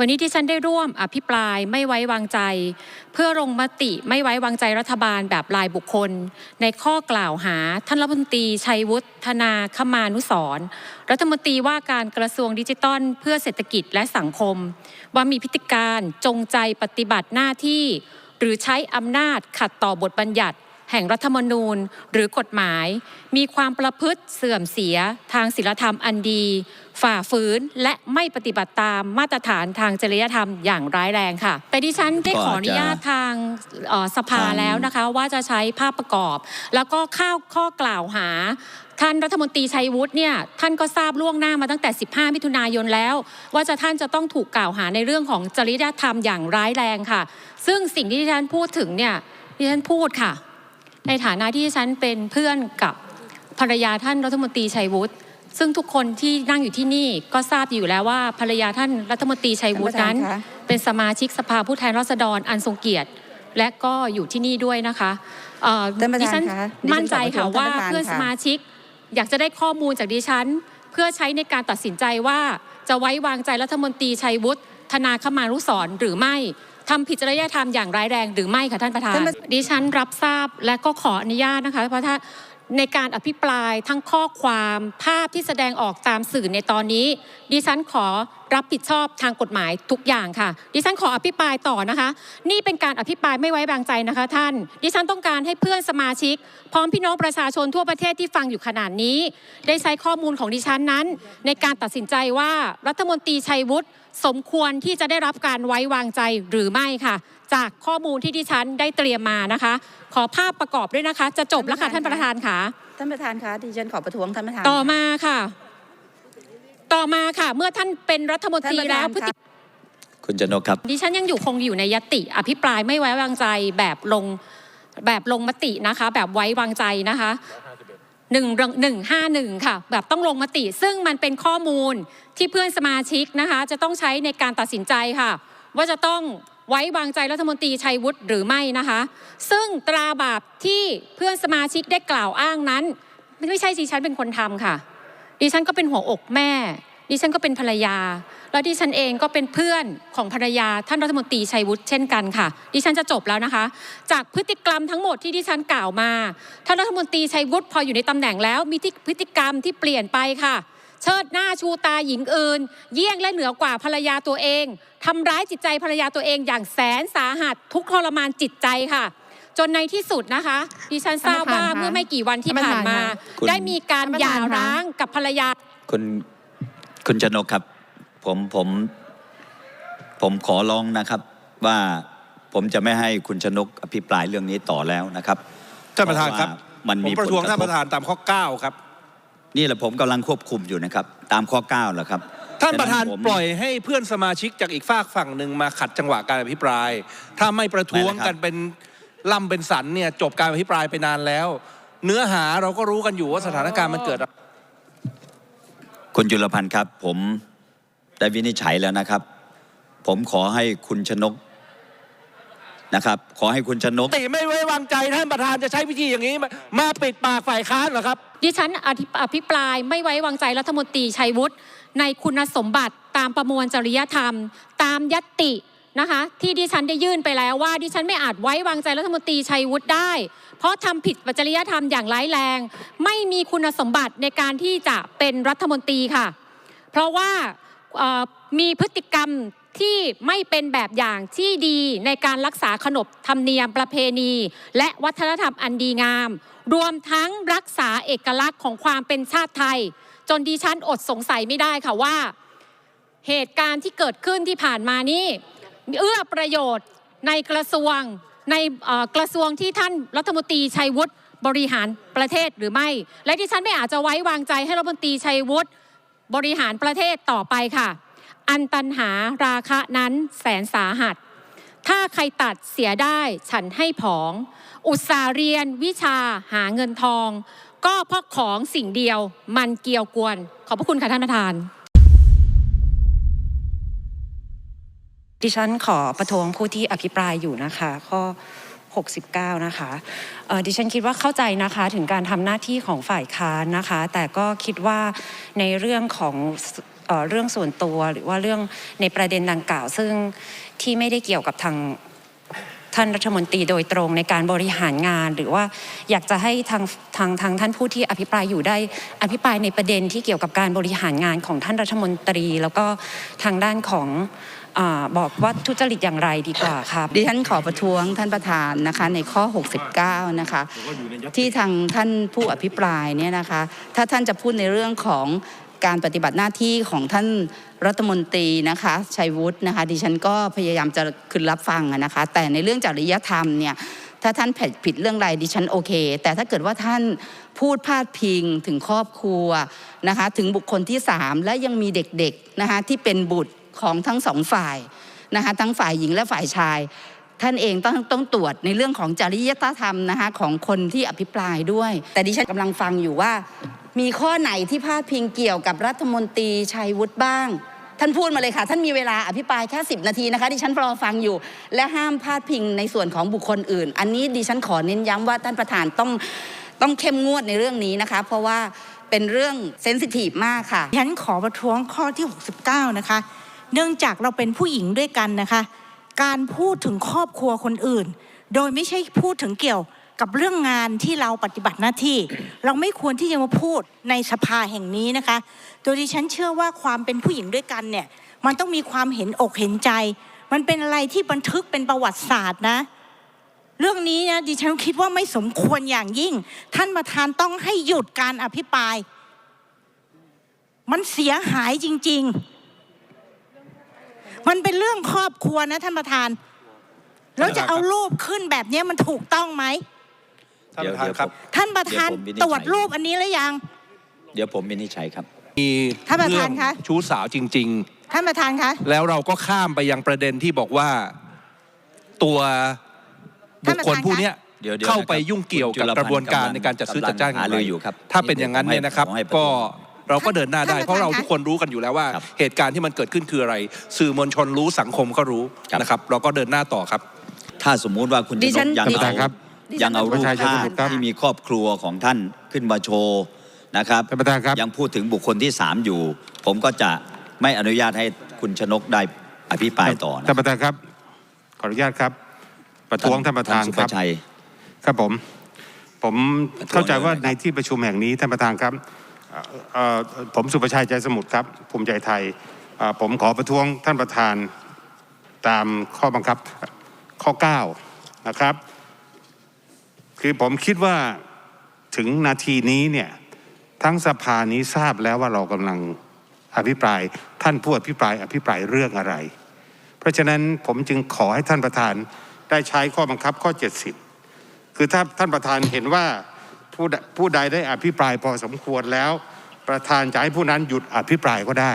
วันนี้ที่ฉันได้ร่วมอภิปรายไม่ไว้วางใจ เพื่อลงมติไม่ไว้วางใจรัฐบาลแบบรายบุคคล ในข้อกล่าวหา ท่านรัฐมนตรีชัยวุฒนาคมานุสรรัฐมนตรีว่าการกระทรวงดิจิทัล เพื่อเศรษฐกิจและสังคม ว่ามีพฤติการจงใจปฏิบัติหน้าที่ หรือใช้อำนาจขัดต่อบทบัญญัติ แห่งรัฐธรรมนูญหรือกฎหมาย มีความประพฤติเสื่อมเสียทางศีลธรรมอันดี ฝ่าฝืนและไม่ปฏิบัติตามมาตรฐานทางจริยธรรมอย่างร้ายแรงค่ะ แต่ดิฉันได้ขออนุญาตทางเอ่อสภาทางแล้วนะคะว่าจะใช้ภาพประกอบ แล้วก็ข้าวข้อกล่าวหาท่านรัฐมนตรีชัยวุฒิเนี่ยท่านก็ทราบล่วงหน้ามาตั้งแต่ 15 มิถุนายนแล้ว ว่าจะท่านจะต้องถูกกล่าวหาในเรื่องของจริยธรรมอย่างร้ายแรงค่ะ ซึ่งสิ่งที่ดิฉันพูดถึงเนี่ยดิฉันพูดค่ะ ในฐานะที่ดิฉันเป็นเพื่อนกับภรรยาท่านรัฐมนตรีชัยวุฒิซึ่งทุกคนที่นั่งอยู่ที่นี่ก็ทราบอยู่แล้วว่าภรรยาท่านรัฐมนตรีชัยวุฒินั้นท่านประธานคะเป็นสมาชิกสภาผู้แทนราษฎรอันทรงเกียรติ และก็อยู่ที่นี่ด้วยนะคะเอ่อท่านประธานดิฉันคะมั่นใจค่ะดิฉันขอประท้วงว่าท่านประธานเพื่อนค่ะสมาชิกอยากจะได้ข้อมูลจากดิฉัน เพื่อใช้ในการตัดสินใจว่าจะไว้วางใจรัฐมนตรีชัยวุฒิธนาคมานุสรณ์หรือไม่ ทำผิดจริยธรรมอย่างร้ายแรงหรือไม่ค่ะท่านประธานท่านประดิฉันรับทราบและก็ขออนุญาตนะคะเพราะถ้า ในการอภิปรายทั้งข้อความภาพที่แสดงออกตามสื่อในตอนนี้ ดิฉันขอรับผิดชอบทางกฎหมายทุกอย่างค่ะ ดิฉันขออภิปรายต่อนะคะ นี่เป็นการอภิปรายไม่ไว้วางใจนะคะ ท่าน ดิฉันต้องการให้เพื่อนสมาชิก พร้อมพี่น้องประชาชนทั่วประเทศที่ฟังอยู่ขนาดนี้ ได้ใช้ข้อมูลของดิฉันนั้น ในการตัดสินใจว่ารัฐมนตรีชัยวุฒิสมควรที่จะได้รับการไว้วางใจหรือไม่ค่ะ จากข้อมูลที่ดิฉันได้เตรียมมานะคะ ขอภาพประกอบด้วยนะคะ จะจบแล้วค่ะท่านประธานค่ะท่านประธานคะดิฉันขอประท้วงท่านประธานต่อมาค่ะ ต่อมาค่ะ เมื่อท่านเป็นรัฐมนตรีท่านประธานแล้วพฤติคะคุณจนกครับดิฉันยังอยู่คงอยู่ในยติอภิปรายไม่ไว้วางใจแบบลงแบบลงมตินะคะ แบบไว้วางใจนะคะหนึ่งหนึ่งห้าหนึ่งค่ะ แบบต้องลงมติ ซึ่งมันเป็นข้อมูลที่เพื่อนสมาชิกนะคะ จะต้องใช้ในการตัดสินใจค่ะ ว่าจะต้อง ไว้วางใจรัฐมนตรีชัยวุฒิหรือไม่นะคะ ซึ่งตราบาปที่เพื่อนสมาชิกได้กล่าวอ้างนั้น ไม่ใช่ดิฉันเป็นคนทำค่ะ ดิฉันก็เป็นหัวอกแม่ ดิฉันก็เป็นภรรยา แล้วดิฉันเองก็เป็นเพื่อนของภรรยาท่านรัฐมนตรีชัยวุฒิเช่นกันค่ะ ดิฉันจะจบแล้วนะคะ จากพฤติกรรมทั้งหมดที่ดิฉันกล่าวมาท่านรัฐมนตรีชัยวุฒิพออยู่ในตำแหน่งแล้วมีที่พฤติกรรมที่เปลี่ยนไปค่ะ เชิดหน้าชูตาหญิงอื่น เยี่ยงและเหนือกว่าภรรยาตัวเองทำร้ายจิตใจภรรยาตัวเองอย่างแสนสาหัสทุกข์ทรมานจิตใจค่ะ จนในที่สุดนะคะดิฉันทราบว่าท่านประธานคะเมื่อไม่กี่วันที่ผ่านมา คุณ ได้มีการท่านประหย่าธานคะร้างกับภรรยา คุณคุณจนกครับ ผมผมผมขอร้องนะครับ ว่าผมจะไม่ให้คุณชนกอภิปรายเรื่องนี้ต่อแล้วนะครับท่านประธานครับ เพะว่มันผมมีประท้วงผลกท่านทปบระธานตามข้อ 9 ครับ นี่แหละผมกำลังควบคุมอยู่นะครับ ตามข้อ9แหละครับ ท่านประธานฉผมปล่อยให้เพื่อนสมาชิกจากอีกฝากฝั่งหนึ่งมาขัดจังหวะการอภิปราย ถ้าไม่ประท้วงไม่นะครับกันเป็นล่ำเป็นสันเนี่ยจบการอภิปรายไปนานแล้ว เนื้อหาเราก็รู้กันอยู่ว่าสถานการณ์มันเกิดอะไรคุณจุลพันธ์ครับ ผมได้วินิจฉัยแล้วนะครับ ผมขอให้คุณชนก นะครับขอให้คุณชนกติไม่ไว้วางใจท่านประธานจะใช้วิธีอย่างนี้ มามาปิดปากฝ่ายค้านเหรอครับ ดิฉันอภิอภิปรายไม่ไว้วางใจรัฐมนตรีชัยวุฒิในคุณสมบัติตามประมวลจริยธรรม ตามยตตินะคะที่ดิฉันได้ยื่นไปแล้วว่า ดิฉันไม่อาจไว้วางใจรัฐมนตรีชัยวุฒิได้ เพราะทำผิดจริยธรรมอย่างร้ายแรง ไม่มีคุณสมบัติในการที่จะเป็นรัฐมนตรีค่ะ เพราะว่าเอ่อมีพฤติกรรม ที่ไม่เป็นแบบอย่างที่ดีในการรักษาขนบธรรมเนียมประเพณี และวัฒนธรรมอันดีงาม รวมทั้งรักษาเอกลักษณ์ของความเป็นชาติไทย จนดิฉันอดสงสัยไม่ได้ค่ะว่า เหตุการณ์ที่เกิดขึ้นที่ผ่านมานี้เอื้อประโยชน์ในกระทรวงในอ่อกระทรวงที่ท่านรัฐมนตรีชัยวุฒิบริหารประเทศหรือไม่ และดิฉันไม่อาจจะไว้วางใจให้รัฐมนตรีชัยวุฒิบริหารประเทศต่อไปค่ะ อันตันหาราคะนั้นแสนสาหัส ถ้าใครตัดเสียได้ฉันให้ผอง อุตสาเรียนวิชาหาเงินทอง ก็เพราะของสิ่งเดียวมันเกี่ยวกวน ขอบพระคุณค่ะท่านประธาน ดิฉันขอประท้วงผู้ที่อภิปรายอยู่นะคะข้อ69 นะคะเอ่อดิฉันคิดว่าเข้าใจนะคะถึงการทำหน้าที่ของฝ่ายค้านนะคะ แต่ก็คิดว่าในเรื่องของ เรื่องส่วนตัว หรือว่าเรื่องในประเด็นดังกล่าว ซึ่งที่ไม่ได้เกี่ยวกับทางท่านรัฐมนตรีโดยตรงในการบริหารงาน หรือว่าอยากจะให้ทางทางทางท่านผู้ที่อภิปรายอยู่ได้อภิปรายในประเด็นที่เกี่ยวกับการบริหารงานของท่านรัฐมนตรี แล้วก็ทางด้านของอบอกว่าทุจริตอย่างไรดีกว่าครับดิฉันขอประท้วงท่านประธานนะคะในข้อ 69 นะคะที่ทางท่านผู้อภิปรายเนี่ยนะคะถ้าท่านจะพูดในเรื่องของ การปฏิบัติหน้าที่ของท่านรัฐมนตรีนะคะชัยวุฒินะคะ ดิฉันก็พยายามจะคืนรับฟังนะคะ แต่ในเรื่องจริยธรรมเนี่ยถ้าท่านผิดผิดเรื่องใดดิฉันโอเค แต่ถ้าเกิดว่าท่านพูดพาดพิงถึงครอบครัวนะคะ ถึงบุคคลที่สามและยังมีเด็กๆนะคะที่เป็นบุตรของทั้งสองฝ่ายนะคะทั้งฝ่ายหญิงและฝ่ายชาย ท่านเองต้องต้องตรวจในเรื่องของจริยธรรมนะคะของคนที่อภิปรายด้วย แต่ดิฉันกำลังฟังอยู่ว่า มีข้อไหนที่พาดพิงเกี่ยวกับรัฐมนตรีชัยวุฒิบ้าง ท่านพูดมาเลยค่ะ ท่านมีเวลาอภิปรายแค่ 10 นาทีนะคะดิฉันรอฟังอยู่ และห้ามพาดพิงในส่วนของบุคคลอื่น อันนี้ดิฉันขอเน้นย้ำว่าท่านประธานต้องต้องเข้มงวดในเรื่องนี้นะคะ เพราะว่าเป็นเรื่องเซนซิทีฟมากค่ะ ฉันขอประท้วงข้อที่ 69 นะคะ เนื่องจากเราเป็นผู้หญิงด้วยกันนะคะ การพูดถึงครอบครัวคนอื่น โดยไม่ใช่พูดถึงเกี่ยวกับเรื่องงานที่เราปฏิบัติหน้าที่ เราไม่ควรที่จะมาพูดในสภาแห่งนี้นะคะ โดยดิฉันเชื่อว่าความเป็นผู้หญิงด้วยกันเนี่ย มันต้องมีความเห็นอกเห็นใจ มันเป็นอะไรที่บันทึกเป็นประวัติศาสตร์นะ เรื่องนี้นะดิฉันคิดว่าไม่สมควรอย่างยิ่ง ท่านประธานต้องให้หยุดการอภิปราย มันเสียหายจริง ๆ มันเป็นเรื่องครอบครัวนะท่านประธาน แล้วจะเอารูปขึ้นแบบนี้มันถูกต้องไหมท่านประธานครับ ท่านประธานเดี๋ยวผมวินิจฉัยตรวจรูปอันนี้แล้วยัง เดี๋ยวผมวินิจฉัยครับมีท่านประธานคะเรื่องชู้สาวจริงท่านประธานคะๆแล้วเราก็ข้ามไปยังประเด็นที่บอกว่า ตัวบุคคลผู้เนี้ยเดี๋ยวเดี๋ยวเข้าไปนะครับยุ่งเกี่ยวคุณจุกับลพันธ์กระบวนการกำลังในการจัดซื้อจัดจ้างกำลังหารืออยู่ครับ ถ้าเป็นอย่างนั้นเนี่ยนะครับผมให้ประท้ก็วง เราก็เดินหน้าได้ท่านประธานเพราะเราคะทุกคนรู้กันอยู่แล้วว่าครับเหตุการณ์ที่มันเกิดขึ้นคืออะไร สื่อมวลชนรู้สังคมก็รู้ครับนะครับเราก็เดินหน้าต่อครับ ถ้าสมมุติว่าคุณดิชฉันนกยังดิฉัเอานครับยังเอารูปประชาชนภาพครับที่มีครอบครัวของท่านขึ้นมาโชว์นะครับท่านประธานครับยังพูดถึงบุคคลที่สามอยู่ ผมก็จะไม่อนุญาตให้คุณชนกได้อภิปรายต่อนะท่านประธานครับ ขออนุญาตครับ ประท้วงท่านประธานสุคภรับชัยครับผม ผมประท้วงเข้าใจว่าเลยนะครับในที่ประชุมแห่งนี้ท่านประธานครับเอ่อเอ่อ ผมสุประชัยใจสมุทรครับ ภูมิใจไทย ผมขอประท้วงท่านประธานตามข้อบังคับข้อ 9 นะครับ คือผมคิดว่าถึงนาทีนี้เนี่ยทั้งสภานี้ทราบแล้วว่าเรากำลังอภิปราย ท่านผู้อภิปรายอภิปรายเรื่องอะไร เพราะฉะนั้นผมจึงขอให้ท่านประธานได้ใช้ข้อบังคับข้อ 70 คือถ้าท่านประธานเห็นว่า ผู้ใดผู้ใดได้อภิปรายพอสมควรแล้ว ประธานจะให้ผู้นั้นหยุดอภิปรายก็ได้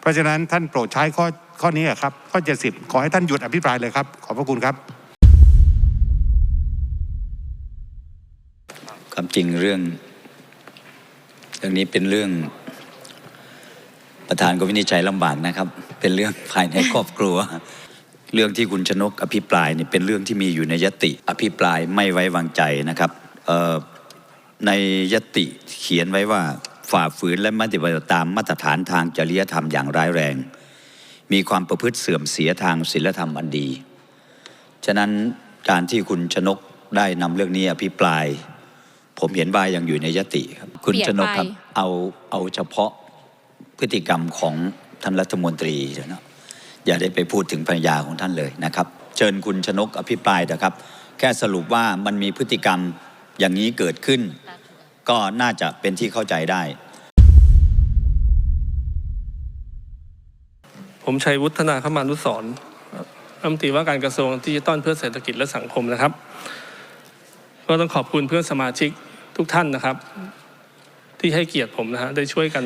เพราะฉะนั้นท่านโปรดใช้ข้อข้อนี้ครับ ข้อ70ขอให้ท่านหยุดอภิปรายเลยครับ ขอบพระคุณครับความจริงเรื่องเรื่องนี้เป็นเรื่องประธานก็วินิจฉัยลำบากนะครับ เป็นเรื่องภายในครอบครัว เรื่องที่คุณชนกอภิปรายเนี่ยเป็นเรื่องที่มีอยู่ในยติ อภิปรายไม่ไว้วางใจนะครับเอ่อ ในยติเขียนไว้ว่าฝ่าฝืนและไม่ปฏิบัติตามมาตรฐานทางจริยธรรมอย่างร้ายแรง มีความประพฤติเสื่อมเสียทางศีลธรรมอันดี ฉะนั้นการที่คุณชนกได้นำเรื่องนี้อภิปราย ผมเห็นว่ายังอยู่ในยติครับคุณเปลี่ยนชนกครับไปเอาเอาเฉพาะพฤติกรรมของท่านรัฐมนตรีเถอะนะอย่าได้ไปพูดถึงภรรยาของท่านเลยนะครับ เชิญคุณชนกอภิปรายเถอะครับ แค่สรุปว่ามันมีพฤติกรรมอย่างนี้เกิดขึ้น ก็น่าจะเป็นที่เข้าใจได้ ผมชัยวุฒนาคมานุสรณ์รัฐมนตรีว่าการกระทรวงดิจิทัลเพื่อเศรษฐกิจและสังคมนะครับ ก็ต้องขอบคุณเพื่อนสมาชิกทุกท่านนะครับ ที่ให้เกียรติผมนะฮะได้ช่วยกัน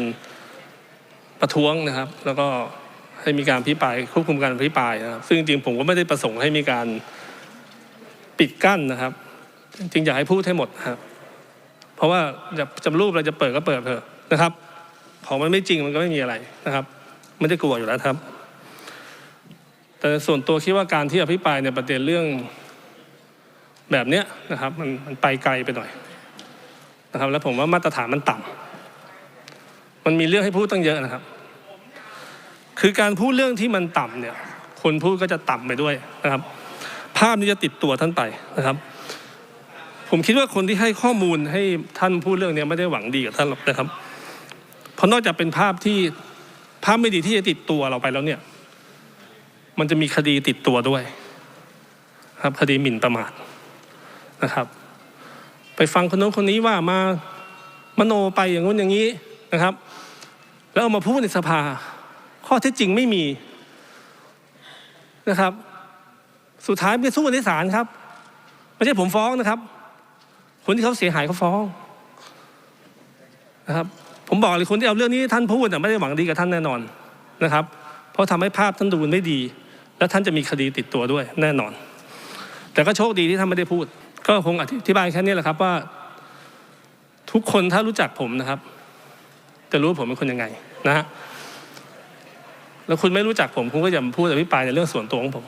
ประท้วงนะครับ แล้วก็ให้มีการพิปรายควบคุมการพิปรายนะครับ ซึ่งจริงผมก็ไม่ได้ประสงค์ให้มีการปิดกั้นนะครับจริงอยากให้พูดให้หมดครับ เพราะว่าจะจำรูปเราจะเปิดก็เปิดเถอะนะครับ ของมันไม่จริงมันก็ไม่มีอะไรนะครับไม่ได้กลัวอยู่แล้วครับ แต่ส่วนตัวคิดว่าการที่อภิปรายในประเด็นเรื่องแบบเนี้ยนะครับ มันมันไปไกลไปหน่อยนะครับ แล้วผมว่ามาตรฐานมันต่ำมันมีเรื่องให้พูดตั้งเยอะนะครับ คือการพูดเรื่องที่มันต่ำเนี่ย คนพูดก็จะต่ำไปด้วยนะครับ ภาพนี้จะติดตัวท่านไปนะครับ ผมคิดว่าคนที่ให้ข้อมูลให้ท่านพูดเรื่องนี้ไม่ได้หวังดีกับท่านหรอกนะครับ เพราะนอกจากเป็นภาพที่ภาพไม่ดีที่จะติดตัวเราไปแล้วเนี่ย มันจะมีคดีติดตัวด้วย ครับคดีหมิ่นประมาทนะครับ ไปฟังคนโน้นคนนี้ว่ามามโนไปอย่างงู้นอย่างนี้นะครับ แล้วเอามาพูดในสภา ข้อเท็จจริงไม่มีนะครับ สุดท้ายไปสู้กันในศาลครับ ไม่ใช่ผมฟ้องนะครับ คนที่เขาเสียหายเขาฟ้องนะครับ ผมบอกเลยคนที่เอาเรื่องนี้ท่านพูดน่ไม่ได้หวังดีกับท่านแน่นอนนะครับ เพราะทำให้ภาพท่านดูไม่ดี แล้วท่านจะมีคดีติดตัวด้วยแน่นอน แต่ก็โชคดีที่ท่านไม่ได้พูด ก็คงอธิบายแค่นี้แหละครับว่า ทุกคนถ้ารู้จักผมนะครับ จะรู้ว่าผมเป็นคนยังไงนะฮะแล้วคุณไม่รู้จักผมคุณก็อย่ามาพูดอภิปรายในเรื่องส่วนตัวของผม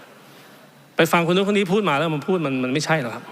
ไปฟังคนนู้นคนนี้พูดมาแล้วมันพูดมันมันไม่ใช่หรอกครับ